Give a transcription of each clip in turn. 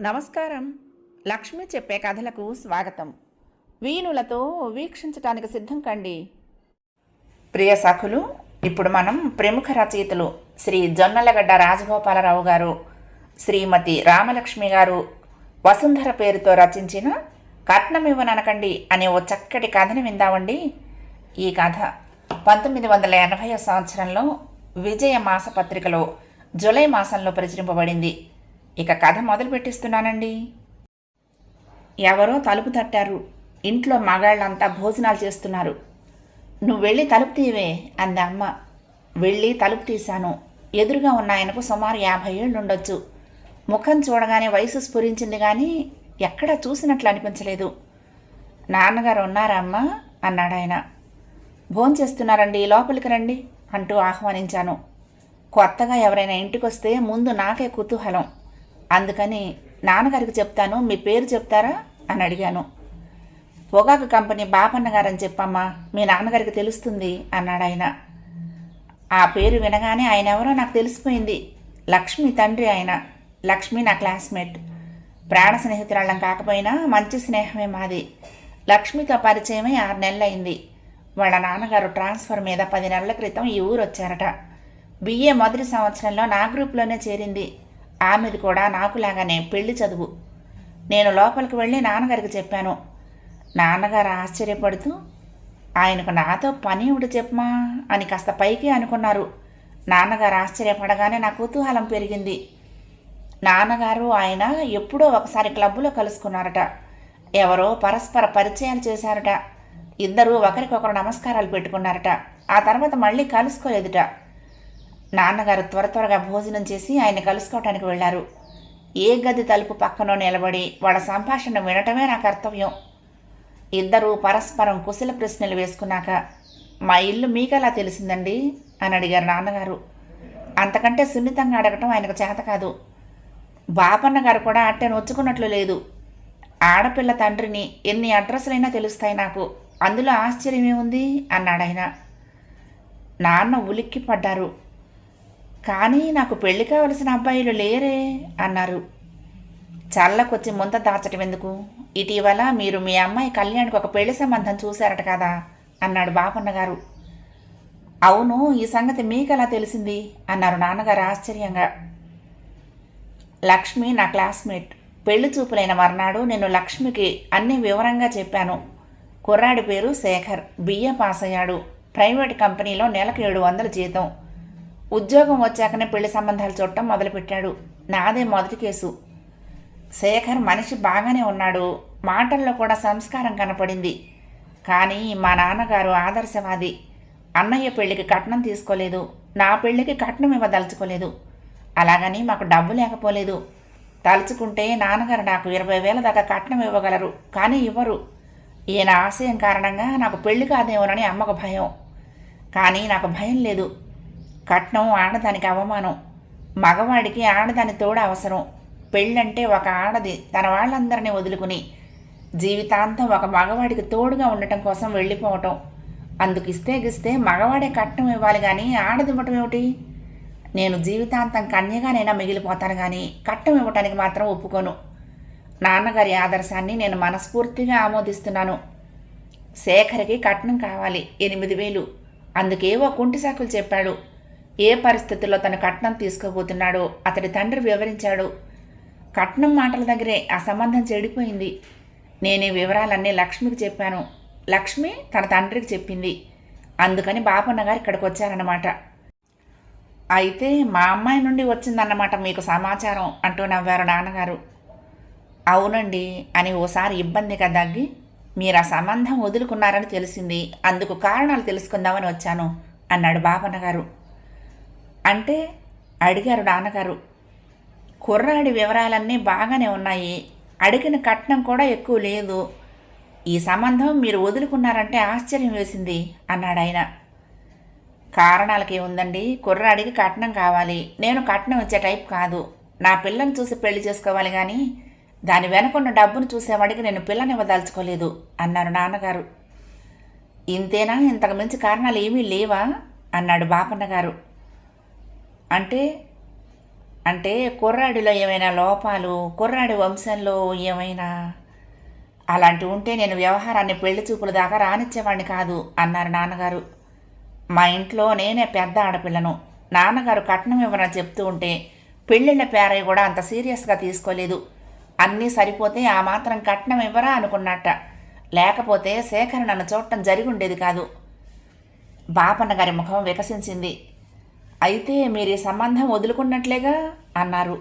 నమస్కారం. లక్ష్మి చెప్పే కథలకు స్వాగతం. వీణులతో వీక్షించటానికి సిద్ధం కండి. ప్రియ సఖులు ఇప్పుడు మనం ప్రముఖ రచయితలు శ్రీ జొన్నలగడ్డ రాజగోపాలరావు గారు శ్రీమతి రామలక్ష్మి గారు వసుంధర పేరుతో రచించిన కట్నం ఇవ్వననకండి అనే ఓ చక్కటి కథని విందామండి. ఈ కథ పంతొమ్మిది వందల ఎనభై సంవత్సరంలో విజయ మాసపత్రికలో జూలై మాసంలో ప్రచురింపబడింది. ఇక కథ మొదలు పెట్టిస్తున్నానండి ఎవరో తలుపు తట్టారు. ఇంట్లో మగాళ్ళంతా భోజనాలు చేస్తున్నారు. నువ్వు వెళ్ళి తలుపు తీవే అంది అమ్మ. వెళ్ళి తలుపు తీశాను. ఎదురుగా ఉన్న ఆయనకు సుమారు యాభై ఏళ్ళు ఉండొచ్చు ముఖం చూడగానే వయసు స్ఫురించింది కానీ ఎక్కడా చూసినట్లు అనిపించలేదు. నాన్నగారు ఉన్నారమ్మా అన్నాడు ఆయన. భోంచేస్తున్నారండి లోపలికి రండి అంటూ ఆహ్వానించాను. కొత్తగా ఎవరైనా ఇంటికొస్తే ముందు నాకే కుతూహలం. అందుకని నాన్నగారికి చెప్తాను మీ పేరు చెప్తారా అని అడిగాను. పొగాకు కంపెనీ బాపన్న గారని చెప్పమ్మా మీ నాన్నగారికి తెలుస్తుంది అన్నాడు ఆయన. ఆ పేరు వినగానే ఆయన ఎవరో నాకు తెలిసిపోయింది. లక్ష్మి తండ్రి ఆయన లక్ష్మి నా క్లాస్మేట్. ప్రాణ స్నేహితురాళ్ళం కాకపోయినా మంచి స్నేహమే మాది. లక్ష్మితో పరిచయమై ఆరు నెలలైంది. వాళ్ళ నాన్నగారు ట్రాన్స్ఫర్ మీద పది నెలల క్రితం ఈ ఊరు వచ్చారట బిఏ మొదటి సంవత్సరంలో నా గ్రూప్లోనే చేరింది. ఆమెది కూడా నాకులాగానే పెళ్ళి చదువు. నేను లోపలికి వెళ్ళి నాన్నగారికి చెప్పాను. నాన్నగారు ఆశ్చర్యపడుతూ ఆయనకు నాతో పని ఇవిడు చెప్పమా అని కాస్త పైకి అనుకున్నారు. నాన్నగారు ఆశ్చర్యపడగానే నా కుతూహలం పెరిగింది. నాన్నగారు ఆయన ఎప్పుడో ఒకసారి క్లబ్బులో కలుసుకున్నారట. ఎవరో పరస్పర పరిచయాలు చేశారట. ఇద్దరూ ఒకరికొకరు నమస్కారాలు పెట్టుకున్నారట. ఆ తర్వాత మళ్ళీ కలుసుకోలేదుట. నాన్నగారు త్వర త్వరగా భోజనం చేసి ఆయన కలుసుకోవటానికి వెళ్ళారు. ఏ గది తలుపు పక్కనో నిలబడి వాళ్ళ సంభాషణ వినటమే నా కర్తవ్యం. ఇద్దరూ పరస్పరం కుశల ప్రశ్నలు వేసుకున్నాక మా ఇల్లు మీకెలా తెలిసిందండి? అని అడిగారు నాన్నగారు. అంతకంటే సున్నితంగా అడగటం ఆయనకు చేత కాదు. బాపన్న గారు కూడా అట్టే నొచ్చుకున్నట్లు లేదు. ఆడపిల్ల తండ్రిని ఎన్ని అడ్రస్లైనా తెలుస్తాయి నాకు. అందులో ఆశ్చర్యమే ఉంది అన్నాడు ఆయన నాన్న ఉలిక్కి పడ్డారు కానీ నాకు పెళ్ళి కావలసిన అబ్బాయిలు లేరే అన్నారు. చల్లకొచ్చి ముంత దాచటం ఎందుకు? ఇటీవల మీరు మీ అమ్మాయి కళ్యాణ్కి ఒక పెళ్ళి సంబంధం చూశారట కదా అన్నాడు బాపన్న గారు అవును ఈ సంగతి మీకు ఎలా తెలిసింది? అన్నారు నాన్నగారు ఆశ్చర్యంగా. లక్ష్మి నా క్లాస్మేట్ పెళ్ళి చూపులైన మర్నాడు నేను లక్ష్మికి అన్ని వివరంగా చెప్పాను. కుర్రాడి పేరు శేఖర్ బిఏ పాస్ అయ్యాడు ప్రైవేట్ కంపెనీలో నెలకు ఏడు వందల జీతం. ఉద్యోగం వచ్చాకనే పెళ్ళి సంబంధాలు చూడటం మొదలుపెట్టాడు. నాదే మొదటి కేసు. శేఖర్ మనిషి బాగానే ఉన్నాడు. మాటల్లో కూడా సంస్కారం కనపడింది. కానీ మా నాన్నగారు ఆదర్శవాది. అన్నయ్య పెళ్ళికి కట్నం తీసుకోలేదు. నా పెళ్ళికి కట్నం ఇవ్వదలుచుకోలేదు. అలాగని మాకు డబ్బు లేకపోలేదు. తలుచుకుంటే నాన్నగారు నాకు ఇరవై వేల దాకా కట్నం ఇవ్వగలరు. కానీ ఇవ్వరు. ఈయన ఆశయం కారణంగా నాకు పెళ్ళి కాదేమోనని అమ్మకు భయం. కానీ నాకు భయం లేదు. కట్నం ఆడదానికి అవమానం. మగవాడికి ఆడదాని తోడు అవసరం. పెళ్ళంటే ఒక ఆడది తన వాళ్ళందరినీ వదులుకుని. జీవితాంతం ఒక మగవాడికి తోడుగా ఉండటం కోసం వెళ్ళిపోవటం. అందుకు ఇస్తే గిస్తే మగవాడే కట్నం ఇవ్వాలి కానీ ఆడది ఇవ్వటం ఏమిటి? నేను జీవితాంతం కన్యగానైనా మిగిలిపోతాను కానీ కట్నం ఇవ్వటానికి మాత్రం ఒప్పుకోను. నాన్నగారి ఆదర్శాన్ని నేను మనస్ఫూర్తిగా ఆమోదిస్తున్నాను. శేఖర్కి కట్నం కావాలి ఎనిమిది వేలు. అందుకేవో కుంటి సాకులు చెప్పాడు. ఏ పరిస్థితుల్లో తన కట్నం తీసుకోబోతున్నాడో అతడి తండ్రి వివరించాడు. కట్నం మాటల దగ్గరే ఆ సంబంధం చెడిపోయింది. నేను ఈ వివరాలన్నీ లక్ష్మికి చెప్పాను. లక్ష్మి తన తండ్రికి చెప్పింది. అందుకని బాపన్న గారు ఇక్కడికి వచ్చారన్నమాట. అయితే మా అమ్మాయి నుండి వచ్చిందన్నమాట మీకు సమాచారం అంటూ నవ్వారు నాన్నగారు. అవునండి అని ఓసారి ఇబ్బందిగా దగ్గి మీరు ఆ సంబంధం వదులుకున్నారని తెలిసింది. అందుకు కారణాలు తెలుసుకుందామని వచ్చాను అన్నాడు బాపన్న గారు. అంటే అడిగారు నాన్నగారు కుర్రాడి వివరాలన్నీ బాగానే ఉన్నాయి అడిగిన కట్నం కూడా ఎక్కువ లేదు ఈ సంబంధం మీరు వదులుకున్నారంటే ఆశ్చర్యం వేసింది అన్నాడు ఆయన. కారణాలకి ఉందండి కుర్రాడికి కట్నం కావాలి నేను కట్నం ఇచ్చే టైప్ కాదు నా పిల్లని చూసి పెళ్ళి చేసుకోవాలి కానీ దాని వెనుకున్న డబ్బును చూసేవాడికి నేను పిల్లనివ్వదలుచుకోలేదు అన్నారు నాన్నగారు. ఇంతేనా ఇంతకు మించి కారణాలు ఏమీ లేవా అన్నాడు బాపన్న గారు అంటే అంటే కుర్రాడిలో ఏమైనా లోపాలు కుర్రాడి వంశంలో ఏమైనా అలాంటివి ఉంటే నేను వ్యవహారాన్ని పెళ్ళి చూపుల దాకా రానిచ్చేవాడిని కాదు అన్నారు నాన్నగారు. మా ఇంట్లో నేనే పెద్ద ఆడపిల్లను. నాన్నగారు కట్నం ఇవ్వనని చెప్తూ ఉంటే పెళ్ళిళ్ళ పేరయ్య కూడా అంత సీరియస్గా తీసుకోలేదు. అన్నీ సరిపోతే ఆ మాత్రం కట్నం ఇవ్వరా అనుకున్నట్ట. లేకపోతే శేఖర్ నన్ను చూడటం జరిగి ఉండేది కాదు. బాపన్న గారి ముఖం వికసించింది. అయితే మీరు ఈ సంబంధం వదులుకున్నట్లేగా అన్నారు.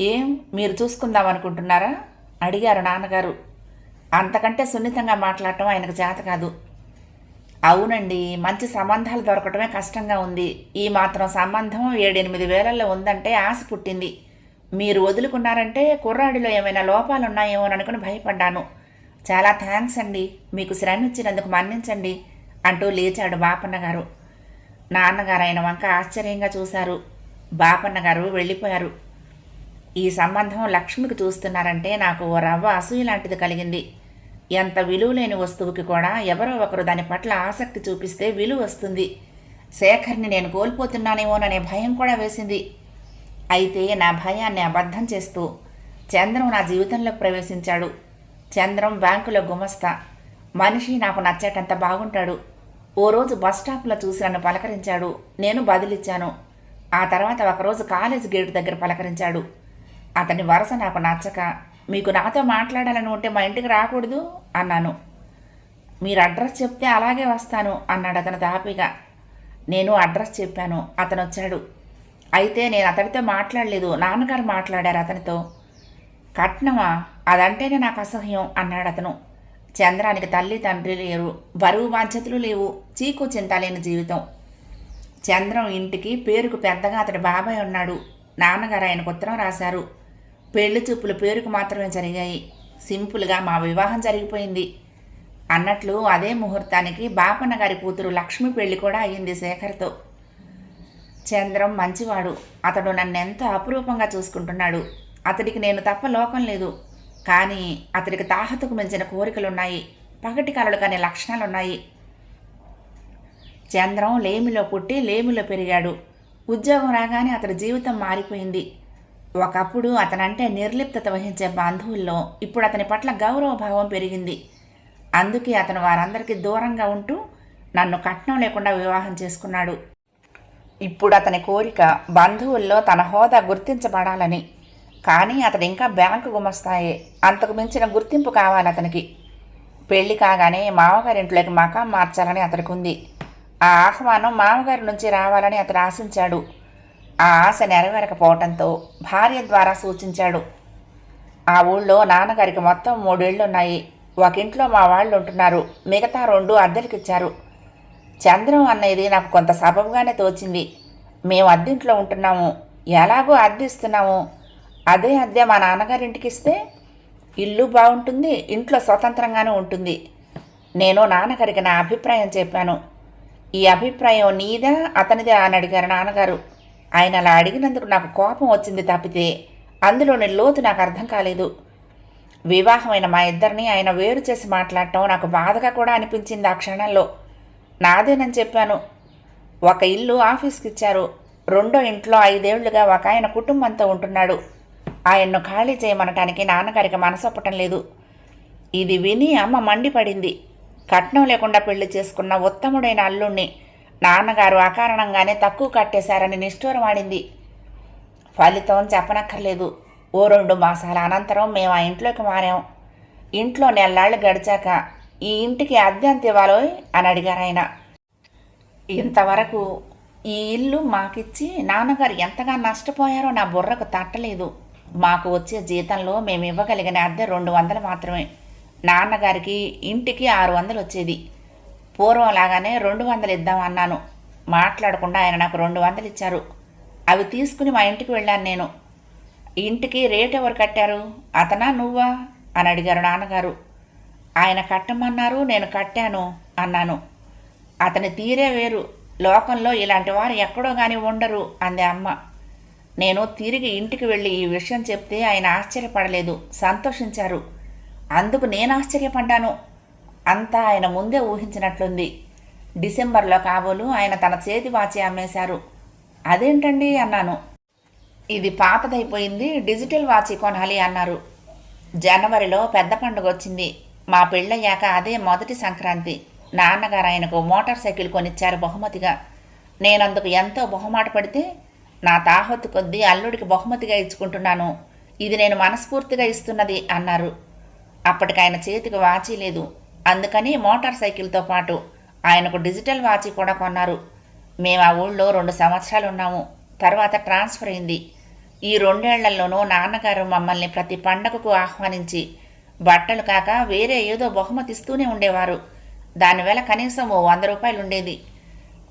ఏం? మీరు చూసుకుందాం అనుకుంటున్నారా? అడిగారు నాన్నగారు. అంతకంటే సున్నితంగా మాట్లాడటం ఆయనకు చేత కాదు. అవునండి మంచి సంబంధాలు దొరకటమే కష్టంగా ఉంది. ఈ మాత్రం సంబంధం ఏడెనిమిది వేలల్లో ఉందంటే ఆశ పుట్టింది. మీరు వదులుకున్నారంటే కుర్రాడిలో ఏమైనా లోపాలు ఉన్నాయేమో అనుకుని భయపడ్డాను. చాలా థ్యాంక్స్ అండి. మీకు శ్రమ ఇచ్చినందుకు మన్నించండి అంటూ లేచాడు బాపన్న గారు నాన్నగారు వంక ఆశ్చర్యంగా చూశారు. బాపన్న గారు వెళ్ళిపోయారు. ఈ సంబంధం లక్ష్మికి చూస్తున్నారంటే నాకు ఓ రవ్వ అసూయ లాంటిది కలిగింది. ఎంత విలువలేని వస్తువుకి కూడా ఎవరో ఒకరు దాని పట్ల ఆసక్తి చూపిస్తే విలువ వస్తుంది. శేఖర్ని నేను కోల్పోతున్నానేమోననే భయం కూడా వేసింది. అయితే నా భయాన్ని అబద్ధం చేస్తూ చంద్రం నా జీవితంలోకి ప్రవేశించాడు. చంద్రం బ్యాంకులో గుమస్తా. మనిషి నాకు నచ్చేటంత బాగుంటాడు. ఓ రోజు బస్ స్టాప్లో చూసి నన్ను పలకరించాడు. నేను బదిలిచ్చాను. ఆ తర్వాత ఒకరోజు కాలేజ్ గేటు దగ్గర పలకరించాడు. అతని వరస నాకు నచ్చక మీకు నాతో మాట్లాడాలని ఉంటే మా ఇంటికి రాకూడదు? అన్నాను. మీరు అడ్రస్ చెప్తే అలాగే వస్తాను అన్నాడు అతను తాపిగా నేను అడ్రస్ చెప్పాను అతను వచ్చాడు. అయితే నేను అతడితో మాట్లాడలేదు. నాన్నగారు మాట్లాడారు అతనితో. కట్నమా? అదంటేనే నాకు అసహ్యం అన్నాడు అతను. చంద్రానికి తల్లి తండ్రి లేరు. బరువు బాధ్యతలు లేవు. చీకు చింత లేని జీవితం. చంద్రం ఇంటికి పేరుకు పెద్దగా అతడి బాబాయ్ ఉన్నాడు. నాన్నగారు ఆయనకు ఉత్తరం రాశారు. పెళ్ళి చూపులు పేరుకు మాత్రమే జరిగాయి. సింపుల్గా మా వివాహం జరిగిపోయింది. అన్నట్లు అదే ముహూర్తానికి బాపన్న గారి కూతురు లక్ష్మి పెళ్ళి కూడా అయ్యింది శేఖర్తో. చంద్రం మంచివాడు. అతడు నన్నెంతో అపురూపంగా చూసుకుంటున్నాడు. అతడికి నేను తప్ప లోకం లేదు. కానీ అతడికి దాహతకు మించిన కోరికలున్నాయి. పగటి కలలు కాని లక్షణాలున్నాయి. చంద్రం లేమిలో పుట్టి లేమిలో పెరిగాడు. ఉద్యోగం రాగానే అతడి జీవితం మారిపోయింది. ఒకప్పుడు అతనంటే నిర్లిప్తత వహించే బంధువుల్లో ఇప్పుడు అతని పట్ల గౌరవభావం పెరిగింది. అందుకే అతను వారందరికీ దూరంగా ఉంటూ నన్ను కట్నం లేకుండా వివాహం చేసుకున్నాడు. ఇప్పుడు అతని కోరిక బంధువుల్లో తన హోదా గుర్తించబడాలని కానీ అతడు ఇంకా బ్యాంకు గుమస్తాయే. అంతకు మించిన గుర్తింపు కావాలి అతనికి. పెళ్ళి కాగానే మామగారింట్లోకి మకాం మార్చాలని అతనికి ఉంది ఆ ఆహ్వానం మామగారి నుంచి రావాలని అతడు ఆశించాడు. ఆ ఆశ నెరవేరకపోవటంతో భార్య ద్వారా సూచించాడు. ఆ ఊళ్ళో నాన్నగారికి మొత్తం మూడేళ్ళున్నాయి. ఒక ఇంట్లో మా వాళ్ళు ఉంటున్నారు మిగతా రెండు అద్దెలకిచ్చారు. చంద్రం అనేది నాకు కొంత సబబుగానే తోచింది. మేము అద్దెంట్లో ఉంటున్నాము. ఎలాగో అద్దె ఇస్తున్నాము. అదే అద్దె మా నాన్నగారింటికి ఇస్తే ఇల్లు బాగుంటుంది ఇంట్లో స్వతంత్రంగానే ఉంటుంది. నేను నాన్నగారికి నా అభిప్రాయం చెప్పాను. ఈ అభిప్రాయం నీదా అతనిదే అని అడిగారు నాన్నగారు. ఆయన అలా అడిగినందుకు నాకు కోపం వచ్చింది తప్పితే అందులోని లోతు నాకు అర్థం కాలేదు. వివాహమైన మా ఇద్దరిని ఆయన వేరు చేసి మాట్లాడటం నాకు బాధగా కూడా అనిపించింది ఆ క్షణంలో. నాదేనని చెప్పాను. ఒక ఇల్లు ఆఫీస్కి ఇచ్చారు రెండో ఇంట్లో ఐదేళ్ళుగా ఒక ఆయన కుటుంబంతో ఉంటున్నాడు. ఆయన్ను ఖాళీ చేయమనటానికి నాన్నగారికి మనసొప్పటం లేదు. ఇది విని అమ్మ మండిపడింది. కట్నం లేకుండా పెళ్ళి చేసుకున్న ఉత్తముడైన అల్లుణ్ణి నాన్నగారు అకారణంగానే తక్కువ కట్టేశారని నిష్ఠూరమాడింది. ఫలితం చెప్పనక్కర్లేదు. ఓ రెండు మాసాల అనంతరం మేము ఆ ఇంట్లోకి మారాం. ఇంట్లో నెల్లాళ్ళు గడిచాక ఈ ఇంటికి అద్దె అంత ఇవ్వాలో అని అడిగారు ఆయన ఇంతవరకు ఈ ఇల్లు మాకిచ్చి నాన్నగారు ఎంతగా నష్టపోయారో నా బుర్రకు తట్టలేదు. మాకు వచ్చే జీతంలో మేము ఇవ్వగలిగిన అద్దె రెండు వందలు మాత్రమే. నాన్నగారికి ఇంటికి ఆరు వందలు వచ్చేది. పూర్వం లాగానే రెండు వందలు ఇద్దాం అన్నాను. మాట్లాడకుండా ఆయన నాకు రెండు వందలు ఇచ్చారు. అవి తీసుకుని మా ఇంటికి వెళ్ళాను నేను. ఇంటికి రేట్ ఎవరు కట్టారు? అతనా నువ్వా? అని అడిగారు నాన్నగారు. ఆయన కట్టమన్నారు నేను కట్టాను అన్నాను. అతని తీరే వేరు. లోకంలో ఇలాంటి వారు ఎక్కడో కానీ ఉండరు అంది అమ్మ. నేను తిరిగి ఇంటికి వెళ్ళి ఈ విషయం చెప్తే ఆయన ఆశ్చర్యపడలేదు సంతోషించారు. అందుకు నేను ఆశ్చర్యపడ్డాను. అంతా ఆయన ముందే ఊహించినట్లుంది. డిసెంబర్లో కాబోలు ఆయన తన చేతి వాచి అమ్మేశారు. అదేంటండి అన్నాను. ఇది పాతదైపోయింది డిజిటల్ వాచి కొనాలి అన్నారు. జనవరిలో పెద్ద పండుగ వచ్చింది మా పెళ్ళయ్యాక అదే మొదటి సంక్రాంతి. నాన్నగారు ఆయనకు మోటార్ సైకిల్ కొనిచ్చారు బహుమతిగా. నేనందుకు ఎంతో బహుమాట పడితే నా తాహొత్తు కొద్దీ అల్లుడికి బహుమతిగా ఇచ్చుకుంటున్నాను. ఇది నేను మనస్ఫూర్తిగా ఇస్తున్నది అన్నారు. అప్పటికాయన చేతికి వాచి లేదు. అందుకని మోటార్ సైకిల్తో పాటు ఆయనకు డిజిటల్ వాచి కూడా కొన్నారు. మేము ఆ ఊళ్ళో రెండు సంవత్సరాలు ఉన్నాము. తర్వాత ట్రాన్స్ఫర్ అయింది. ఈ రెండేళ్ళలోనూ నాన్నగారు మమ్మల్ని ప్రతి పండగకు ఆహ్వానించి బట్టలు కాక వేరే ఏదో బహుమతి ఇస్తూనే ఉండేవారు. దానివల్ల కనీసం ఓ వంద రూపాయలు ఉండేది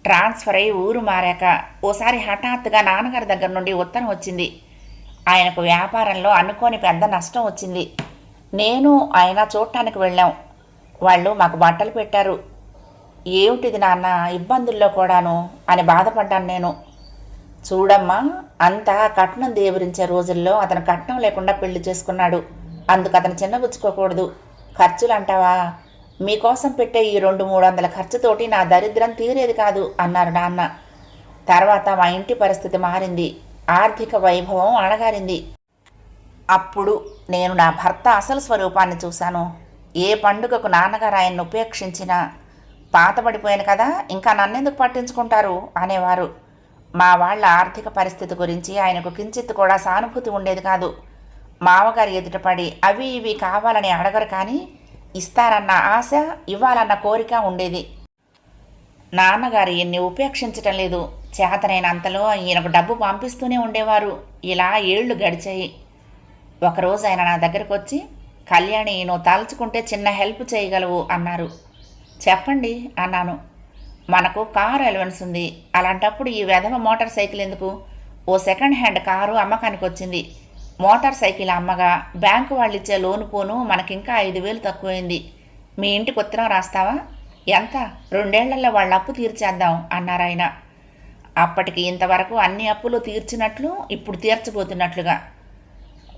ట్రాన్స్ఫర్ అయి ఊరు మారాక ఓసారి హఠాత్తుగా నాన్నగారి దగ్గర నుండి ఉత్తరం వచ్చింది. ఆయనకు వ్యాపారంలో అనుకోని పెద్ద నష్టం వచ్చింది. నేను ఆయన చూడటానికి వెళ్ళాం. వాళ్ళు మాకు బట్టలు పెట్టారు. ఏమిటిది నాన్న? ఇబ్బందుల్లో కూడాను అని బాధపడ్డాను నేను. చూడమ్మా అంతా కట్నం దేవరించే రోజుల్లో అతను కట్నం లేకుండా పెళ్ళి చేసుకున్నాడు. అందుకు అతను చిన్నబుచ్చుకోకూడదు ఖర్చులు అంటావా? మీకోసం పెట్టే ఈ రెండు మూడు వందల ఖర్చుతోటి నా దరిద్రం తీరేది కాదు అన్నారు నాన్న. తర్వాత మా ఇంటి పరిస్థితి మారింది. ఆర్థిక వైభవం అణగారింది. అప్పుడు నేను నా భర్త అసలు స్వరూపాన్ని చూశాను. ఏ పండుగకు నాన్నగారు ఆయన్ని ఉపేక్షించినా పాతబడిపోయాను కదా ఇంకా నన్నెందుకు పట్టించుకుంటారు? అనేవారు. మా వాళ్ళ ఆర్థిక పరిస్థితి గురించి ఆయనకు కించిత్ కూడా సానుభూతి ఉండేది కాదు. మామగారి ఎదుటపడి అవి ఇవి కావాలని అడగరు కానీ ఇస్తారన్న ఆశ ఇవ్వాలన్న కోరిక ఉండేది. నాన్నగారు ఈయన్ని ఉపేక్షించటం లేదు. చేతనైనంతలో ఈయనకు డబ్బు పంపిస్తూనే ఉండేవారు. ఇలా ఏళ్ళు గడిచాయి. ఒకరోజు ఆయన నా దగ్గరకు వచ్చి కళ్యాణి నువ్వు తలుచుకుంటే చిన్న హెల్ప్ చేయగలవు అన్నారు. చెప్పండి అన్నాను. మనకు కారు అలవెన్స్ ఉంది. అలాంటప్పుడు ఈ వెధవ మోటార్ సైకిల్ ఎందుకు? ఓ సెకండ్ హ్యాండ్ కారు అమ్మకానికి వచ్చింది మోటార్ సైకిల్ అమ్మగా బ్యాంకు వాళ్ళు ఇచ్చే లోను పోను మనకింకా ఐదు వేలు తక్కువైంది. మీ ఇంటికి ఉత్తరం రాస్తావా? ఎంత? రెండేళ్ళలో వాళ్ళ అప్పు తీర్చేద్దాం అన్నారు ఆయన. అప్పటికి ఇంతవరకు అన్ని అప్పులు తీర్చినట్లు ఇప్పుడు తీర్చబోతున్నట్లుగా.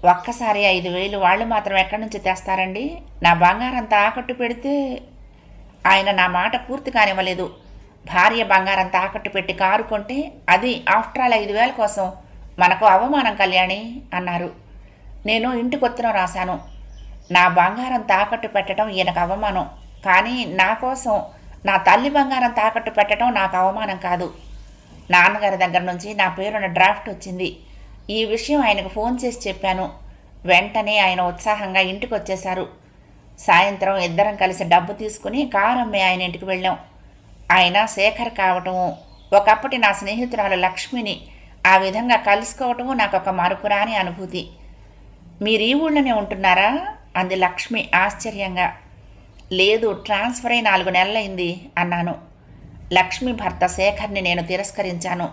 ఒక్కసారి ఐదు వేలు వాళ్ళు మాత్రం ఎక్కడి నుంచి తెస్తారండి? నా బంగారం తాకట్టు పెడితే ఆయన నా మాట పూర్తి కానివ్వలేదు. భార్య బంగారం తాకట్టు పెట్టి కారు కొంటే అది ఆఫ్టర్ ఆల్ ఐదు వేల కోసం. మనకు అవమానం కళ్యాణి అన్నారు. నేను ఇంటికి ఉత్తరం రాశాను. నా బంగారం తాకట్టు పెట్టడం ఈయనకు అవమానం. కానీ నా కోసం నా తల్లి బంగారం తాకట్టు పెట్టడం నాకు అవమానం కాదు. నాన్నగారి దగ్గర నుంచి నా పేరున డ్రాఫ్ట్ వచ్చింది. ఈ విషయం ఆయనకు ఫోన్ చేసి చెప్పాను. వెంటనే ఆయన ఉత్సాహంగా ఇంటికి వచ్చేశారు సాయంత్రం ఇద్దరం కలిసి డబ్బు తీసుకుని కారమ్మే ఆయన ఇంటికి వెళ్ళాం. ఆయన శేఖర్ కావటము ఒకప్పటి నా స్నేహితురాలు లక్ష్మిని ఆ విధంగా కలుసుకోవటము నాకు ఒక మరుపురాని అనుభూతి. మీరు ఈ ఊళ్ళోనే ఉంటున్నారా? అంది లక్ష్మి ఆశ్చర్యంగా. లేదు ట్రాన్స్ఫర్ అయి నాలుగు నెలలైంది అన్నాను. లక్ష్మి భర్త శేఖర్ని నేను తిరస్కరించాను.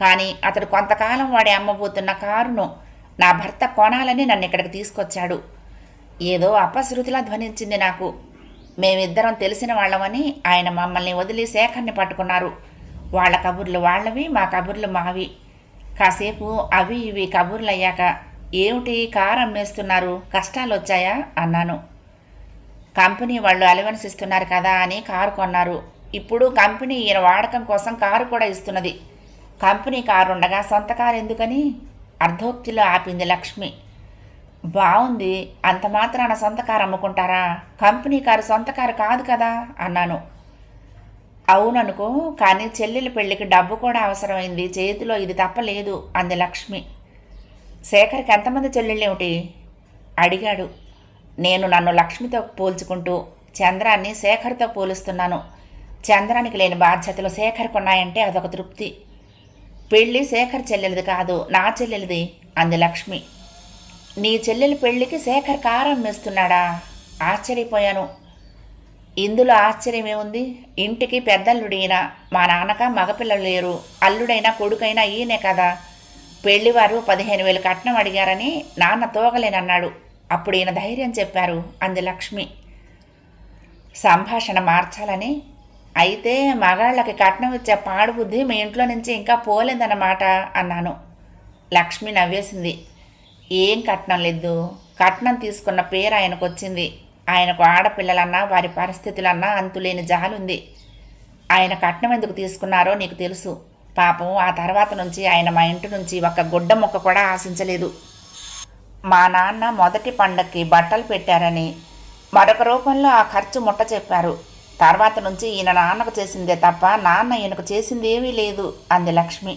కానీ అతడు కొంతకాలం వాడి అమ్మబోతున్న కారును నా భర్త కొనాలని నన్ను ఇక్కడికి తీసుకొచ్చాడు. ఏదో అపశృతిలా ధ్వనించింది నాకు. మేమిద్దరం తెలిసిన వాళ్ళమని ఆయన మమ్మల్ని వదిలి శేఖర్ని పట్టుకున్నారు. వాళ్ళ కబుర్లు వాళ్ళవి మా కబుర్లు మావి. కాసేపు అవి ఇవి కబుర్లు అయ్యాక ఏమిటి కారు అమ్మేస్తున్నారు కష్టాలు వచ్చాయా అన్నాను. కంపెనీ వాళ్ళు అలవెన్స్ ఇస్తున్నారు కదా అని కారు కొన్నారు. ఇప్పుడు కంపెనీ ఈయన వాడకం కోసం కారు కూడా ఇస్తున్నది. కంపెనీ కారు ఉండగా సొంత కారు ఎందుకని? అర్ధోక్తిలో ఆపింది లక్ష్మి. బాగుంది అంత మాత్రాన సొంత కారు అమ్ముకుంటారా? కంపెనీ కారు సొంత కారు కాదు కదా అన్నాను. అవుననుకో కానీ చెల్లెల పెళ్ళికి డబ్బు కూడా అవసరమైంది. చేతిలో ఇది తప్పలేదు అంది లక్ష్మి. శేఖర్కి ఎంతమంది చెల్లెళ్ళేమిటి? అడిగాడు. నేను నన్ను లక్ష్మితో పోల్చుకుంటూ చంద్రాన్ని శేఖర్తో పోలుస్తున్నాను. చంద్రానికి లేని బాధ్యతలు శేఖర్కి ఉన్నాయంటే అదొక తృప్తి. పెళ్ళి శేఖర్ చెల్లెలిది కాదు నా చెల్లెలిది అంది లక్ష్మి. నీ చెల్లెలి పెళ్ళికి శేఖర్ కారం వేస్తున్నాడా? ఆశ్చర్యపోయాను. ఇందులో ఆశ్చర్యమేముంది ఇంటికి పెద్దల్లుడైన మా నాన్నక మగపిల్లలు లేరు. అల్లుడైనా కొడుకైనా ఈయనే కదా. పెళ్ళివారు పదిహేను వేలు కట్నం అడిగారని నాన్న తోగలేనన్నాడు. అప్పుడు ఈయన ధైర్యం చెప్పారు అంది లక్ష్మి. సంభాషణ మార్చాలని. అయితే మగాళ్ళకి కట్నం ఇచ్చే పాడుబుద్ధి మీ ఇంట్లో నుంచి ఇంకా పోలేదన్నమాట అన్నాను. లక్ష్మి నవ్వేసింది. ఏం కట్నం లేదు కట్నం తీసుకున్న పేరు ఆయనకు వచ్చింది ఆయనకు ఆడపిల్లలన్నా వారి పరిస్థితులన్నా అంతులేని జాలుంది. ఆయన కట్నం ఎందుకు తీసుకున్నారో నీకు తెలుసు. పాపం ఆ తర్వాత నుంచి ఆయన మా ఇంటి నుంచి ఒక గుడ్డ ముక్క కూడా ఆశించలేదు. మా నాన్న మొదటి పండక్కి బట్టలు పెట్టారని మరొక రూపంలో ఆ ఖర్చు ముట్ట చెప్పారు. తర్వాత నుంచి ఈయన నాన్నకు చేసిందే తప్ప నాన్న ఈయనకు చేసింది ఏమీ లేదు అంది లక్ష్మి.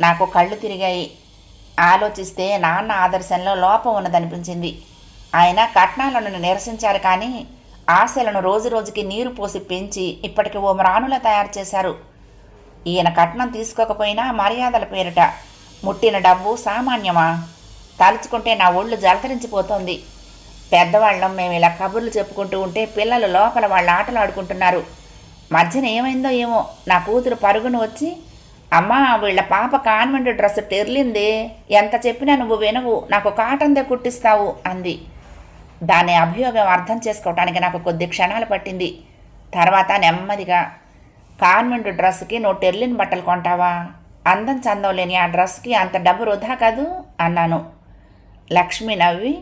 నాకు కళ్ళు తిరిగాయి. ఆలోచిస్తే నాన్న ఆదర్శంలో లోపం ఉన్నదనిపించింది. ఆయన కట్నాలను నిరసించారు కానీ ఆశలను రోజు రోజుకి నీరు పోసి పెంచి ఇప్పటికి ఓ మ్రాణుల తయారు చేశారు. ఈయన కట్నం తీసుకోకపోయినా మర్యాదల పేరిట ముట్టిన డబ్బు సామాన్యమా? తలుచుకుంటే నా ఒళ్ళు జలతరించిపోతోంది. పెద్దవాళ్ళం మేము ఇలా కబుర్లు చెప్పుకుంటూ ఉంటే పిల్లలు లోపల వాళ్ళ ఆటలు ఆడుకుంటున్నారు. మధ్యన ఏమైందో ఏమో నా కూతురు పరుగును వచ్చి అమ్మా వీళ్ళ పాప కాన్వెంట్ డ్రెస్ టెర్లిందే ఎంత చెప్పినా నువ్వు వినవు. నాకు కాటందే కుట్టిస్తావు అంది. దాని అభియోగం అర్థం చేసుకోవటానికి నాకు కొద్ది క్షణాలు పట్టింది. తర్వాత నెమ్మదిగా కాన్వెంట్ డ్రెస్కి నువ్వు టెర్లిన్ బట్టలు కొంటావా? అందం చందం లేని ఆ డ్రెస్కి అంత డబ్బు వృధా కాదు? అన్నాను. లక్ష్మి నవ్వి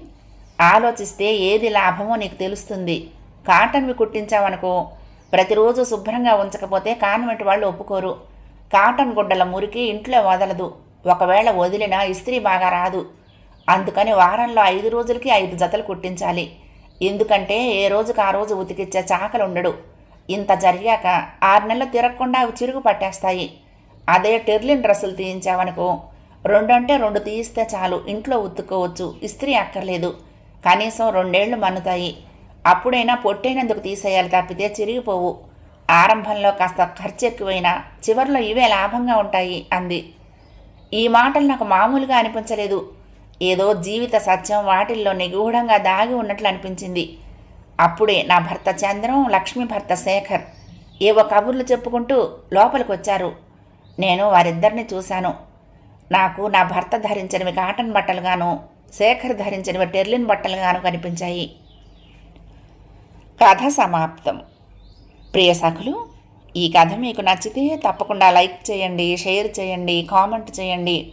ఆలోచిస్తే ఏది లాభమో నీకు తెలుస్తుంది. కాటన్వి కుట్టించావనుకో ప్రతిరోజు శుభ్రంగా ఉంచకపోతే కాన్వెంట్ వాళ్ళు ఒప్పుకోరు. కాటన్ గుడ్డల మురికి ఇంట్లో వదలదు. ఒకవేళ వదిలినా ఇస్త్రీ బాగా రాదు. అందుకని వారంలో ఐదు రోజులకి ఐదు జతలు కుట్టించాలి. ఎందుకంటే ఏ రోజుకి ఆ రోజు ఉతికిచ్చే చాకలు ఉండడు. ఇంత జరిగాక ఆరు నెలలు తిరగకుండా అవి చిరుగు పట్టేస్తాయి. అదే టెర్లిన్ డ్రెస్సులు తీయించావనుకో రెండంటే రెండు తీయిస్తే చాలు ఇంట్లో ఉతుక్కోవచ్చు ఇస్త్రీ అక్కర్లేదు. కనీసం రెండేళ్ళు మన్నుతాయి. అప్పుడైనా పొట్టైనందుకు తీసేయాలి తప్పితే చిరిగిపోవు. ఆరంభంలో కాస్త ఖర్చు ఎక్కువైనా చివరిలో ఇవే లాభంగా ఉంటాయి అంది. ఈ మాటలు నాకు మామూలుగా అనిపించలేదు. ఏదో జీవిత సత్యం వాటిల్లో నిగూఢంగా దాగి ఉన్నట్లు అనిపించింది. అప్పుడే నా భర్త చంద్రం లక్ష్మి భర్త శేఖర్ ఏవో కబుర్లు చెప్పుకుంటూ లోపలికి వచ్చారు నేను వారిద్దరిని చూశాను. నాకు నా భర్త ధరించినవి కాటన్ బట్టలుగాను శేఖర్ ధరించినవి టెర్లిన్ బట్టలుగాను కనిపించాయి. కథ సమాప్తం. ప్రియ సఖులు ఈ కథ మీకు నచ్చితే తప్పకుండా లైక్ చేయండి షేర్ చేయండి కామెంట్ చేయండి.